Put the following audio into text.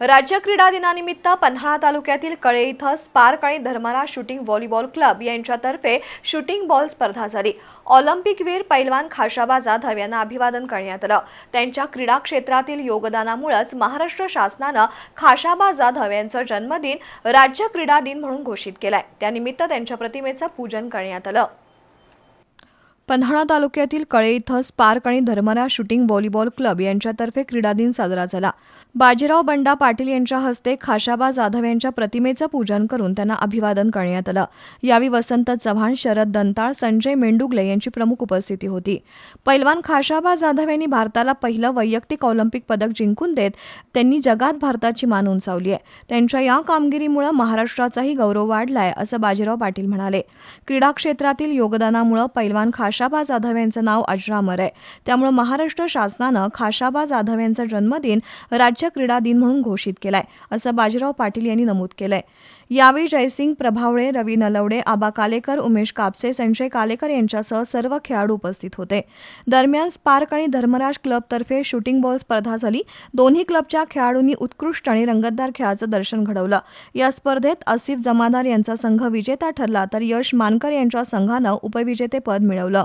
राज्य क्रीडा दिनानिमित्त पन्हाळा तालुक्यातील कळे इथं स्पार्क आणि धर्मरा शूटिंग व्हॉलीबॉल क्लब यांच्यातर्फे शूटिंग बॉल स्पर्धा झाली. ऑलिम्पिकवीर पैलवान खाशाबा जाधव यांना अभिवादन करण्यात आलं. त्यांच्या क्रीडा क्षेत्रातील योगदानामुळेच महाराष्ट्र शासनानं खाशाबा जाधव यांचा जन्मदिन राज्य क्रीडा दिन म्हणून घोषित केलाय. त्यानिमित्त त्यांच्या प्रतिमेचं पूजन करण्यात आलं. पन्हाळा तालुक्यातील कळे इथं स्पार्क आणि धर्मरा शूटिंग व्हॉलीबॉल क्लब यांच्यातर्फे क्रीडा दिन साजरा झाला. बाजीराव बंडा पाटील यांच्या हस्ते खाशाबा जाधव यांच्या प्रतिमेचं पूजन करून त्यांना अभिवादन करण्यात आलं. यावेळी वसंत चव्हाण शरद दंताळ संजय मेंडुगले यांची प्रमुख उपस्थिती होती. पैलवान खाशाबा जाधव यांनी भारताला पहिलं वैयक्तिक ऑलिम्पिक पदक जिंकून देत त्यांनी जगात भारताची मान उंचावली आहे. त्यांच्या या कामगिरीमुळे महाराष्ट्राचाही गौरव वाढलाय असं बाजीराव पाटील म्हणाले. क्रीडा क्षेत्रातील योगदानामुळे पैलवान खाशा खाशाबा जाधव यांचं नाव अजरामर आहे. त्यामुळे महाराष्ट्र शासनानं खाशाबा जाधव यांचा जन्मदिन राज्य क्रीडा दिन म्हणून घोषित केलाय असं बाजीराव पाटील यांनी नमूद केलंय. यावेळी जयसिंग प्रभावळे रवी नलवडे आबा कालेकर उमेश कापसे संजय कालेकर यांच्यासह सर्व खेळाडू उपस्थित होते. दरम्यान स्पार्क आणि धर्मराज क्लबतर्फे शूटिंग बॉल स्पर्धा झाली. दोन्ही क्लबच्या खेळाडूंनी उत्कृष्ट आणि रंगतदार खेळाचं दर्शन घडवलं. या स्पर्धेत आसिफ जमादार यांचा संघ विजेता ठरला तर यश मानकर यांच्या संघानं उपविजेतेपद मिळवलं.